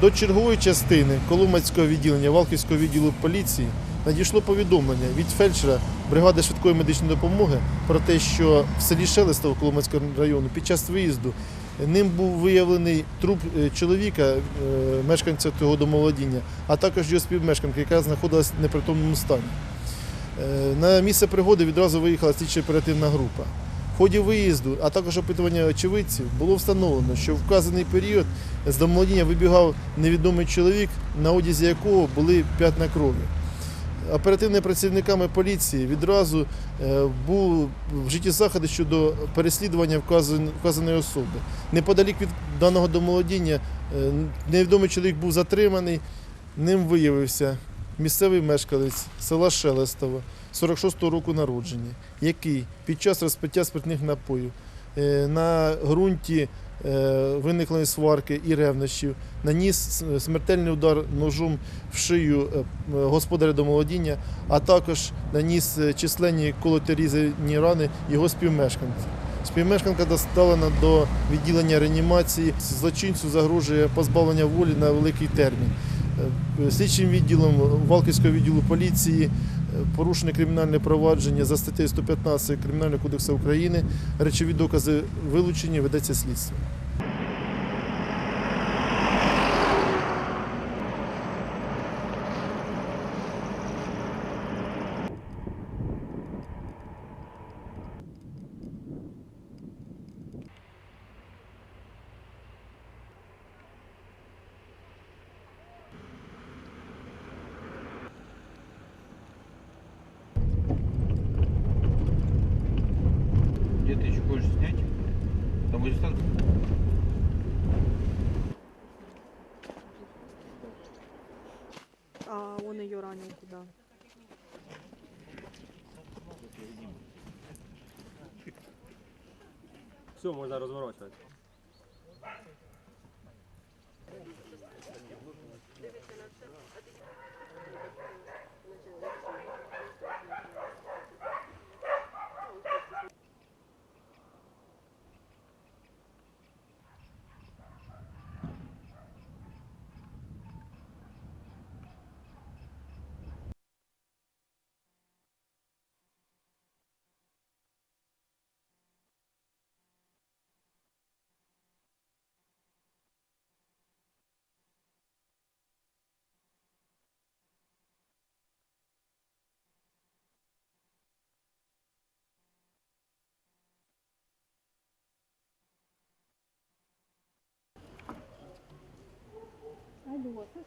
До чергової частини Коломацького відділення Валківського відділу поліції надійшло повідомлення від фельдшера бригади швидкої медичної допомоги про те, що в селі Шелестово Коломацького району під час виїзду ним був виявлений труп е, чоловіка, е, мешканця того домоволодіння, а також його співмешканки, яка знаходилась в непритомному стані. Е, На місце пригоди відразу виїхала слідчо оперативна група. Ході виїзду, а також опитування очевидців, було встановлено, що в вказаний період з домолодіння вибігав невідомий чоловік, на одязі якого були п'ятна крові. Оперативними працівниками поліції відразу е, був вжиті заходи щодо переслідування вказан- вказаної особи. Неподалік від даного домолодіння е, невідомий чоловік був затриманий. Ним виявився місцевий мешканець села Шелестово 46-го року народження, який під час розпиття спиртних напоїв е, на ґрунті е, виниклої сварки і ревнощів наніс смертельний удар ножом в шию е, господаря домолодіння, а також наніс численні колоторізані рани його співмешканців. Співмешканка доставлена до відділення реанімації. Злочинцю загрожує позбавлення волі на великий термін. Е, Слідчим відділом Валківського відділу поліції е, порушене кримінальне провадження за статтею 115 Кримінального кодексу України. Речові докази вилучені, ведеться слідство. Там будет станция. А он ее ранил куда? Все, можна 我是